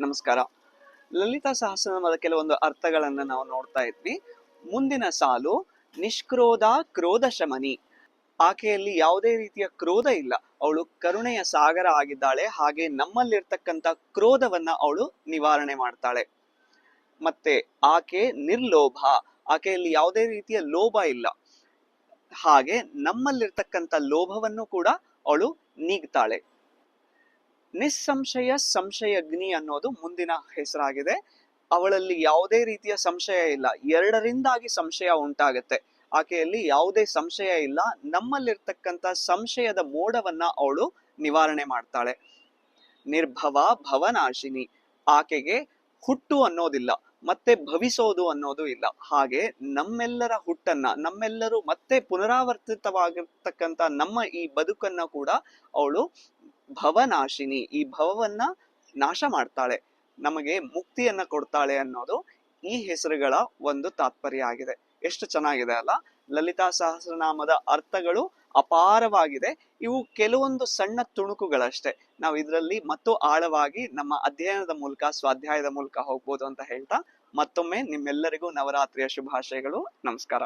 ನಮಸ್ಕಾರ. ಲಲಿತಾ ಸಹಸ್ರನಾಮದ ಕೆಲವೊಂದು ಅರ್ಥಗಳನ್ನ ನಾವು ನೋಡ್ತಾ ಇದ್ವಿ. ಮುಂದಿನ ಸಾಲು, ನಿಷ್ಕ್ರೋಧ, ಕ್ರೋಧ ಶಮನಿ. ಆಕೆಯಲ್ಲಿ ಯಾವುದೇ ರೀತಿಯ ಕ್ರೋಧ ಇಲ್ಲ. ಅವಳು ಕರುಣೆಯ ಸಾಗರ ಆಗಿದ್ದಾಳೆ. ಹಾಗೆ ನಮ್ಮಲ್ಲಿರ್ತಕ್ಕಂಥ ಕ್ರೋಧವನ್ನ ಅವಳು ನಿವಾರಣೆ ಮಾಡ್ತಾಳೆ. ಮತ್ತೆ ಆಕೆ ನಿರ್ಲೋಭ. ಆಕೆಯಲ್ಲಿ ಯಾವುದೇ ರೀತಿಯ ಲೋಭ ಇಲ್ಲ. ಹಾಗೆ ನಮ್ಮಲ್ಲಿರ್ತಕ್ಕಂಥ ಲೋಭವನ್ನು ಕೂಡ ಅವಳು ನೀಗ್ತಾಳೆ. ನಿಸ್ಸಂಶಯ ಸಂಶಯಗ್ನಿ ಅನ್ನೋದು ಮುಂದಿನ ಹೆಸರಾಗಿದೆ. ಅವಳಲ್ಲಿ ಯಾವುದೇ ರೀತಿಯ ಸಂಶಯ ಇಲ್ಲ. ಎರಡರಿಂದಾಗಿ ಸಂಶಯ ಉಂಟಾಗತ್ತೆ. ಆಕೆಯಲ್ಲಿ ಯಾವುದೇ ಸಂಶಯ ಇಲ್ಲ. ನಮ್ಮಲ್ಲಿರ್ತಕ್ಕಂಥ ಸಂಶಯದ ಮೋಡವನ್ನ ಅವಳು ನಿವಾರಣೆ ಮಾಡ್ತಾಳೆ. ನಿರ್ಭವ ಭವನಾಶಿನಿ. ಆಕೆಗೆ ಹುಟ್ಟು ಅನ್ನೋದಿಲ್ಲ. ಮತ್ತೆ ಭವಿಸೋದು ಅನ್ನೋದು ಇಲ್ಲ. ಹಾಗೆ ನಮ್ಮೆಲ್ಲರ ಹುಟ್ಟನ್ನ, ನಮ್ಮೆಲ್ಲರೂ ಮತ್ತೆ ಪುನರಾವರ್ತಿತವಾಗಿರ್ತಕ್ಕಂಥ ನಮ್ಮ ಈ ಬದುಕನ್ನ ಕೂಡ ಅವಳು ಭವನಾಶಿನಿ. ಈ ಭವವನ್ನ ನಾಶ ಮಾಡ್ತಾಳೆ. ನಮಗೆ ಮುಕ್ತಿಯನ್ನ ಕೊಡ್ತಾಳೆ ಅನ್ನೋದು ಈ ಹೆಸರುಗಳ ಒಂದು ತಾತ್ಪರ್ಯ ಆಗಿದೆ. ಎಷ್ಟು ಚೆನ್ನಾಗಿದೆ ಅಲ್ಲ? ಲಲಿತಾ ಸಹಸ್ರನಾಮದ ಅರ್ಥಗಳು ಅಪಾರವಾಗಿದೆ. ಇವು ಕೆಲವೊಂದು ಸಣ್ಣ ತುಣುಕುಗಳಷ್ಟೇ. ನಾವು ಇದರಲ್ಲಿ ಮತ್ತು ಆಳವಾಗಿ ನಮ್ಮ ಅಧ್ಯಯನದ ಮೂಲಕ, ಸ್ವಾಧ್ಯಾಯದ ಮೂಲಕ ಹೋಗ್ಬೋದು ಅಂತ ಹೇಳ್ತಾ ಮತ್ತೊಮ್ಮೆ ನಿಮ್ಮೆಲ್ಲರಿಗೂ ನವರಾತ್ರಿಯ ಶುಭಾಶಯಗಳು. ನಮಸ್ಕಾರ.